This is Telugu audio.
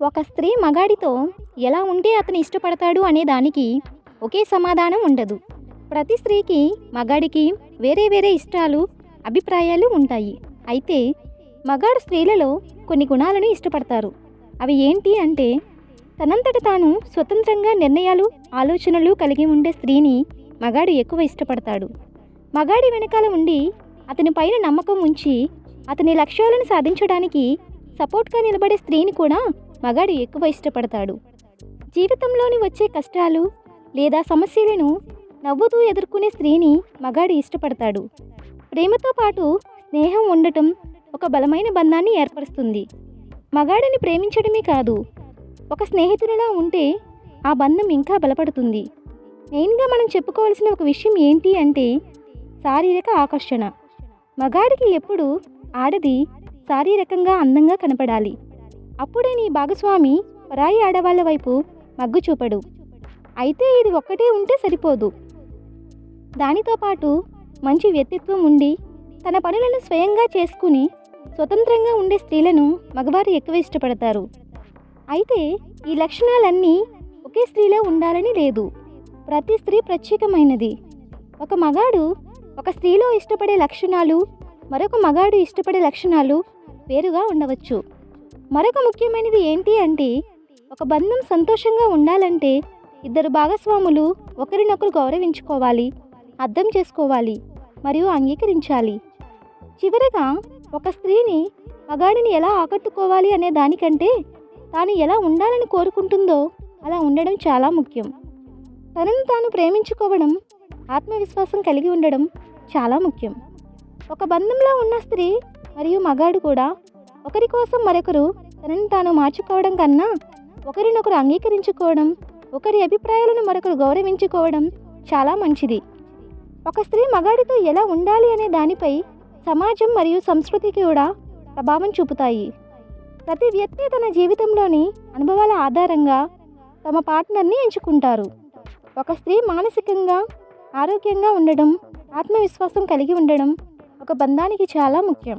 ఒక స్త్రీ మగాడితో ఎలా ఉంటే అతను ఇష్టపడతాడు అనే దానికి ఒకే సమాధానం ఉండదు. ప్రతి స్త్రీకి మగాడికి వేరే వేరే ఇష్టాలు అభిప్రాయాలు ఉంటాయి. అయితే మగాడు స్త్రీలలో కొన్ని గుణాలను ఇష్టపడతారు. అవి ఏంటి అంటే తనంతట తాను స్వతంత్రంగా నిర్ణయాలు ఆలోచనలు కలిగి ఉండే స్త్రీని మగాడు ఎక్కువ ఇష్టపడతాడు. మగాడి వెనకాల ఉండి అతని పైన నమ్మకం ఉంచి అతని లక్ష్యాలను సాధించడానికి సపోర్ట్గా నిలబడే స్త్రీని కూడా మగాడు ఎక్కువ ఇష్టపడతాడు. జీవితంలోని వచ్చే కష్టాలు లేదా సమస్యలను నవ్వుతూ ఎదుర్కొనే స్త్రీని మగాడు ఇష్టపడతాడు. ప్రేమతో పాటు స్నేహం ఉండటం ఒక బలమైన బంధాన్ని ఏర్పరుస్తుంది. మగాడిని ప్రేమించడమే కాదు ఒక స్నేహితునిలా ఉంటే ఆ బంధం ఇంకా బలపడుతుంది. మెయిన్గా మనం చెప్పుకోవాల్సిన ఒక విషయం ఏంటి అంటే శారీరక ఆకర్షణ. మగాడికి ఎప్పుడు ఆడది శారీరకంగా అందంగా కనపడాలి. అప్పుడే నీ భాగస్వామి పరాయి ఆడవాళ్ళ వైపు మగ్గు చూపడు. అయితే ఇది ఒక్కటే ఉంటే సరిపోదు. దానితో పాటు మంచి వ్యక్తిత్వం ఉండి తన పనులను స్వయంగా చేసుకుని స్వతంత్రంగా ఉండే స్త్రీలను మగవారు ఎక్కువ ఇష్టపడతారు. అయితే ఈ లక్షణాలన్నీ ఒకే స్త్రీలో ఉండాలని లేదు. ప్రతి స్త్రీ ప్రత్యేకమైనది. ఒక మగాడు ఒక స్త్రీలో ఇష్టపడే లక్షణాలు మరొక మగాడు ఇష్టపడే లక్షణాలు వేరుగా ఉండవచ్చు. మరొక ముఖ్యమైనది ఏంటి అంటే ఒక బంధం సంతోషంగా ఉండాలంటే ఇద్దరు భాగస్వాములు ఒకరినొకరు గౌరవించుకోవాలి అర్థం చేసుకోవాలి మరియు అంగీకరించాలి. చివరగా ఒక స్త్రీని మగాడిని ఎలా ఆకట్టుకోవాలి అనే దానికంటే తాను ఎలా ఉండాలని కోరుకుంటుందో అలా ఉండడం చాలా ముఖ్యం. తనను తాను ప్రేమించుకోవడం ఆత్మవిశ్వాసం కలిగి ఉండడం చాలా ముఖ్యం. ఒక బంధంలో ఉన్న స్త్రీ మరియు మగాడు కూడా ఒకరి కోసం మరొకరు తనని తాను మార్చుకోవడం కన్నా ఒకరినొకరు అంగీకరించుకోవడం ఒకరి అభిప్రాయాలను మరొకరు గౌరవించుకోవడం చాలా మంచిది. ఒక స్త్రీ మగాడితో ఎలా ఉండాలి అనే దానిపై సమాజం మరియు సంస్కృతి కూడా ప్రభావం చూపుతాయి. ప్రతి వ్యక్తి తన జీవితంలోని అనుభవాల ఆధారంగా తమ పార్ట్నర్ని ఎంచుకుంటారు. ఒక స్త్రీ మానసికంగా ఆరోగ్యంగా ఉండడం ఆత్మవిశ్వాసం కలిగి ఉండడం ఒక బంధానికి చాలా ముఖ్యం.